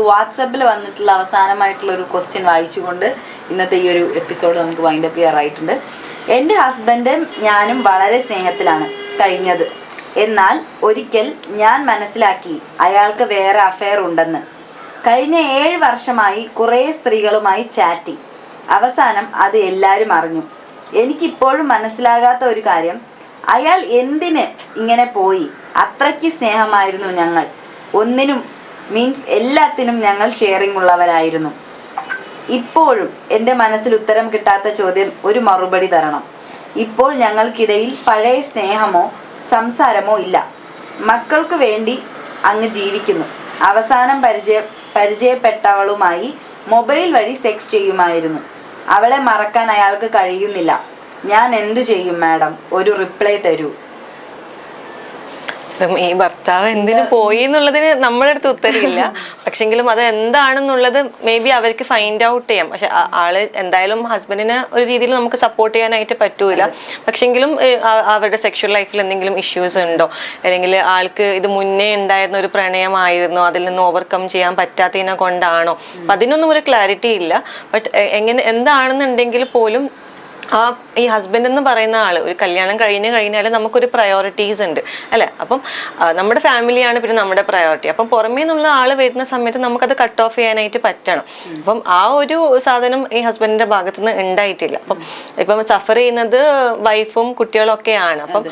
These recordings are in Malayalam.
നമുക്ക് വാട്സപ്പിൽ വന്നിട്ടുള്ള അവസാനമായിട്ടുള്ള ഒരു ക്വസ്റ്റ്യൻ വായിച്ചുകൊണ്ട് ഇന്നത്തെ ഈ ഒരു എപ്പിസോഡ് നമുക്ക് വൈൻഡ് അപ്പ് ചെയ്യാറായിട്ടുണ്ട്. എന്റെ ഹസ്ബൻഡും ഞാനും വളരെ സ്നേഹത്തിലാണ് കഴിഞ്ഞത്. എന്നാൽ ഒരിക്കൽ ഞാൻ മനസ്സിലാക്കി അയാൾക്ക് വേറെ അഫെയർ ഉണ്ടെന്ന്. കഴിഞ്ഞ ഏഴ് വർഷമായി കുറേ സ്ത്രീകളുമായി ചാറ്റിംഗ് അവസാനം അത് എല്ലാവരും അറിഞ്ഞു. എനിക്കിപ്പോഴും മനസ്സിലാകാത്ത ഒരു കാര്യം അയാൾ എന്തിന് ഇങ്ങനെ പോയി? അത്രയ്ക്ക് സ്നേഹമായിരുന്നു ഞങ്ങൾ. ഒന്നിനും മീൻസ് എല്ലാത്തിനും ഞങ്ങൾ ഷെയറിംഗ് ഉള്ളവരായിരുന്നു. ഇപ്പോഴും എന്റെ മനസ്സിൽ ഉത്തരം കിട്ടാത്ത ചോദ്യം ഒരു മറുപടി തരണം. ഇപ്പോൾ ഞങ്ങൾക്കിടയിൽ പഴയ സ്നേഹമോ സംസാരമോ ഇല്ല. മക്കൾക്ക് വേണ്ടി അങ്ങ് ജീവിക്കുന്നു. അവസാനം പരിചയ പരിചയപ്പെട്ടവളുമായി മൊബൈൽ വഴി സെക്സ് ചെയ്യുമായിരുന്നു. അവളെ മറക്കാൻ അയാൾക്ക് കഴിയുന്നില്ല. ഞാൻ എന്തു ചെയ്യും മാഡം? ഒരു റിപ്ലൈ തരൂ. ഇപ്പം ഈ ഭർത്താവ് എന്തിനു പോയി എന്നുള്ളതിന് നമ്മുടെ അടുത്ത് ഉത്തരവില്ല. പക്ഷെങ്കിലും അത് എന്താണെന്നുള്ളത് മേ ബി അവർക്ക് ഫൈൻഡ് ഔട്ട് ചെയ്യാം. പക്ഷെ ആൾ എന്തായാലും ഹസ്ബൻഡിന് ഒരു രീതിയിൽ നമുക്ക് സപ്പോർട്ട് ചെയ്യാനായിട്ട് പറ്റൂല. പക്ഷെങ്കിലും അവരുടെ സെക്ഷൽ ലൈഫിൽ എന്തെങ്കിലും ഇഷ്യൂസ് ഉണ്ടോ? അല്ലെങ്കിൽ ആൾക്ക് ഇത് മുന്നേ ഉണ്ടായിരുന്ന ഒരു പ്രണയമായിരുന്നോ? അതിൽ നിന്ന് ഓവർകം ചെയ്യാൻ പറ്റാത്തതിനെ കൊണ്ടാണോ? അപ്പൊ അതിനൊന്നും ഒരു ക്ലാരിറ്റി ഇല്ല. ബട്ട് എങ്ങനെ എന്താണെന്നുണ്ടെങ്കിൽ പോലും ആ ഈ ഹസ്ബൻഡ് എന്ന് പറയുന്ന ആൾ ഒരു കല്യാണം കഴിഞ്ഞ് കഴിഞ്ഞാൽ നമുക്കൊരു പ്രയോറിറ്റീസ് ഉണ്ട്. അല്ലെ? അപ്പം നമ്മുടെ ഫാമിലിയാണ് പിന്നെ നമ്മുടെ പ്രയോറിറ്റി അപ്പം പുറമേ നിന്നുള്ള ആൾ വരുന്ന സമയത്ത് നമുക്കത് കട്ട് ഓഫ് ചെയ്യാനായിട്ട് പറ്റണം. അപ്പം ആ ഒരു സാധനം ഈ ഹസ്ബൻഡിന്റെ ഭാഗത്ത് നിന്ന് ഉണ്ടായിട്ടില്ല. അപ്പം ഇപ്പം സഫർ ചെയ്യുന്നത് വൈഫും കുട്ടികളും ഒക്കെയാണ് അപ്പം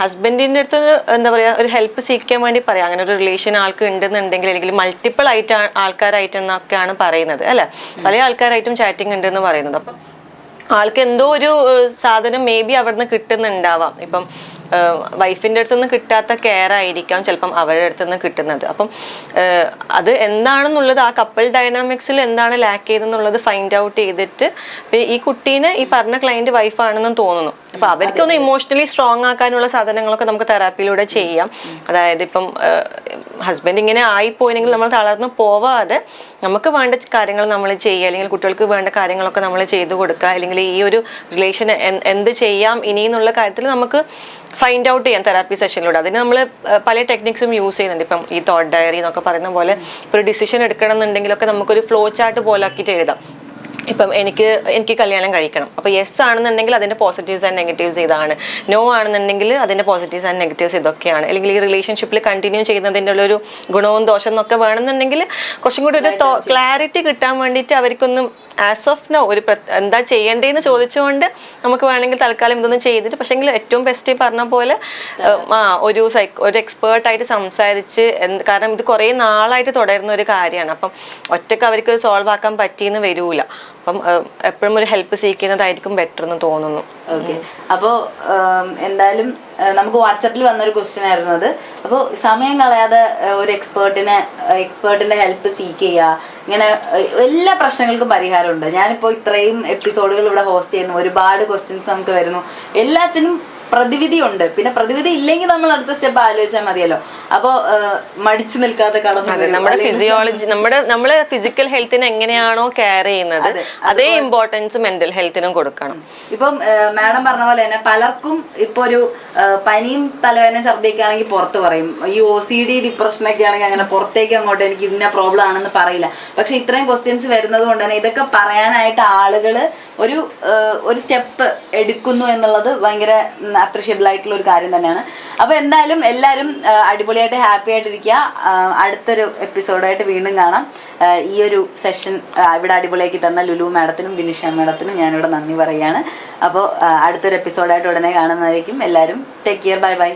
ഹസ്ബൻഡിന്റെ അടുത്ത് എന്താ പറയാ ഒരു ഹെൽപ്പ് സീക്കാൻ വേണ്ടി പറയാം. അങ്ങനെ ഒരു റിലേഷൻ ആൾക്ക് ഉണ്ടെന്നുണ്ടെങ്കിൽ അല്ലെങ്കിൽ മൾട്ടിപ്പിൾ ആയിട്ട് ആൾക്കാരായിട്ടെന്നൊക്കെയാണ് പറയുന്നത്. അല്ലെ? പല ആൾക്കാരായിട്ടും ചാറ്റിംഗ് ഉണ്ടെന്ന് പറയുന്നത്. അപ്പം ആൾക്ക് എന്തോ ഒരു സാധനം മേ ബി അവിടുന്ന് കിട്ടുന്നുണ്ടാവാം. ഇപ്പം വൈഫിന്റെ അടുത്തു നിന്ന് കിട്ടാത്ത കെയർ ആയിരിക്കാം ചിലപ്പം അവരുടെ അടുത്ത് നിന്ന് കിട്ടുന്നത്. അപ്പം അത് എന്താണെന്നുള്ളത് ആ കപ്പിൾ ഡൈനാമിക്സിൽ എന്താണ് ലാക്ക് ചെയ്തെന്നുള്ളത് ഫൈൻഡ് ഔട്ട് ചെയ്തിട്ട് ഈ കുട്ടീനെ ഈ പറഞ്ഞ ക്ലയന്റ് വൈഫാണെന്ന് തോന്നുന്നു. അപ്പൊ അവർക്കൊന്ന് ഇമോഷണലി സ്ട്രോങ് ആക്കാനുള്ള സാധനങ്ങളൊക്കെ നമുക്ക് തെറാപ്പിയിലൂടെ ചെയ്യാം. അതായത് ഇപ്പം ഹസ്ബൻഡ് ഇങ്ങനെ ആയിപ്പോയില്ലെങ്കിൽ നമ്മൾ തളർന്നു പോവാതെ നമുക്ക് വേണ്ട കാര്യങ്ങൾ നമ്മൾ ചെയ്യുക അല്ലെങ്കിൽ കുട്ടികൾക്ക് വേണ്ട കാര്യങ്ങളൊക്കെ നമ്മൾ ചെയ്തു കൊടുക്കുക അല്ലെങ്കിൽ ഈ ഒരു റിലേഷൻ എന്ത് ചെയ്യാം ഇനി എന്നുള്ള കാര്യത്തിൽ നമുക്ക് ഫൈൻഡ് ഔട്ട് ചെയ്യാൻ തെറാപ്പി സെഷനിലൂടെ അതിന് നമ്മൾ പല ടെക്നിക്സും യൂസ് ചെയ്യുന്നുണ്ട്. ഇപ്പം ഈ തോട്ട് ഡയറി എന്നൊക്കെ പറയുന്ന പോലെ ഒരു ഡിസിഷൻ എടുക്കണം എന്നുണ്ടെങ്കിലൊക്കെ നമുക്കൊരു ഫ്ലോ ചാർട്ട് പോലെ ആക്കിയിട്ട് എഴുതാം. ഇപ്പം എനിക്ക് എനിക്ക് കല്യാണം കഴിക്കണം. അപ്പോൾ യെസ് ആണെന്നുണ്ടെങ്കിൽ അതിന്റെ പോസിറ്റീവ്സ് ആൻഡ് നെഗറ്റീവ്സ് ഇതാണ്. നോ ആണെന്നുണ്ടെങ്കിൽ അതിന്റെ പോസിറ്റീവ്സ് ആൻഡ് നെഗറ്റീവ്സ് ഇതൊക്കെയാണ്. അല്ലെങ്കിൽ ഈ റിലേഷൻഷിപ്പിൽ കണ്ടിന്യൂ ചെയ്യുന്നതിന്റെ ഉള്ളൊരു ഗുണവും ദോഷം എന്നൊക്കെ വേണമെന്നുണ്ടെങ്കിൽ കുറച്ചും കൂടി ഒരു ക്ലാരിറ്റി കിട്ടാൻ വേണ്ടിയിട്ട് അവർക്കൊന്നും ആസ് ഓഫ് നോ ഒരു എന്താ ചെയ്യേണ്ടതെന്ന് ചോദിച്ചുകൊണ്ട് നമുക്ക് വേണമെങ്കിൽ തൽക്കാലം ഇതൊന്നും ചെയ്തിട്ട് പക്ഷെങ്കിൽ ഏറ്റവും ബെസ്റ്റ് ഈ പറഞ്ഞ പോലെ ആ ഒരു സൈക്കോ ഒരു എക്സ്പേർട്ടായിട്ട് സംസാരിച്ച് എന്ത് കാരണം ഇത് കുറേ നാളായിട്ട് തുടരുന്ന ഒരു കാര്യമാണ്. അപ്പം ഒറ്റയ്ക്ക് അവർക്ക് സോൾവ് ആക്കാൻ പറ്റിയെന്ന് വരൂല. അപ്പം എപ്പോഴും ഒരു ഹെൽപ്പ് സീക്കുന്നതായിരിക്കും ബെറ്റർ എന്ന് തോന്നുന്നു. ഓക്കെ അപ്പോൾ എന്തായാലും നമുക്ക് വാട്സപ്പിൽ വന്നൊരു ക്വസ്റ്റ്യൻ ആയിരുന്നു അത്. അപ്പോൾ സമയം കളയാതെ ഒരു എക്സ്പേർട്ടിനെ എക്സ്പേർട്ടിന്റെ ഹെൽപ്പ് സീക്ക് ചെയ്യുക ഇങ്ങനെ എല്ലാ പ്രശ്നങ്ങൾക്കും പരിഹാരമുണ്ട്. ഞാനിപ്പോൾ ഇത്രയും എപ്പിസോഡുകൾ ഇവിടെ ഹോസ്റ്റ് ചെയ്യുന്നു. ഒരുപാട് ക്വസ്റ്റ്യൻസ് നമുക്ക് വരുന്നു. എല്ലാത്തിനും പ്രതിവിധി ഉണ്ട് പിന്നെ പ്രതിവിധി ഇല്ലെങ്കിൽ നമ്മൾ അടുത്ത സ്റ്റെപ്പ് ആലോചിച്ചാൽ മതിയല്ലോ. അപ്പോൾ മടിച്ചു നിൽക്കാതെ കടന്നു നമ്മുടെ ഫിസിയോളജി നമ്മുടെ നമ്മൾ ഫിസിക്കൽ ഹെൽത്തിന് എങ്ങനെയാണോ കെയർ ചെയ്യുന്നത് അതേ ഇമ്പോർട്ടൻസ് മെന്റൽ ഹെൽത്തിനും കൊടുക്കണം. ഇപ്പം മാഡം പറഞ്ഞ പോലെ തന്നെ പലർക്കും ഇപ്പൊ ഒരു പനിയും തലവേദന ഛർദിയൊക്കെ ആണെങ്കിൽ പുറത്ത് പറയും. ഈ ഒ സി ഡി ഡിപ്രഷനൊക്കെ ആണെങ്കിൽ അങ്ങനെ പുറത്തേക്ക് അങ്ങോട്ട് എനിക്ക് ഇതിന്റെ പ്രോബ്ലം ആണെന്ന് പറയില്ല. പക്ഷെ ഇത്രയും ക്വസ്റ്റ്യൻസ് വരുന്നത് കൊണ്ട് തന്നെ ഇതൊക്കെ പറയാനായിട്ട് ആളുകൾ ഒരു ഒരു സ്റ്റെപ്പ് എടുക്കുന്നു എന്നുള്ളത് ഭയങ്കര അപ്രീഷിയബിൾ ആയിട്ടുള്ള ഒരു കാര്യം തന്നെയാണ്. അപ്പൊ എന്തായാലും എല്ലാവരും അടിപൊളിയായിട്ട് ഹാപ്പി ആയിട്ടിരിക്കുക. അടുത്തൊരു എപ്പിസോഡായിട്ട് വീണ്ടും കാണാം. ഈ ഒരു സെഷൻ ഇവിടെ അടിപൊളിയാക്കി തന്ന ലുലു മാഡത്തിനും ബിനിഷ മാഡത്തിനും ഞാനിവിടെ നന്ദി പറയുകയാണ്. അപ്പോൾ അടുത്തൊരു എപ്പിസോഡായിട്ട് ഉടനെ കാണുന്നതായിരിക്കും. എല്ലാവരും ടേക്ക് കെയർ ബൈ ബൈ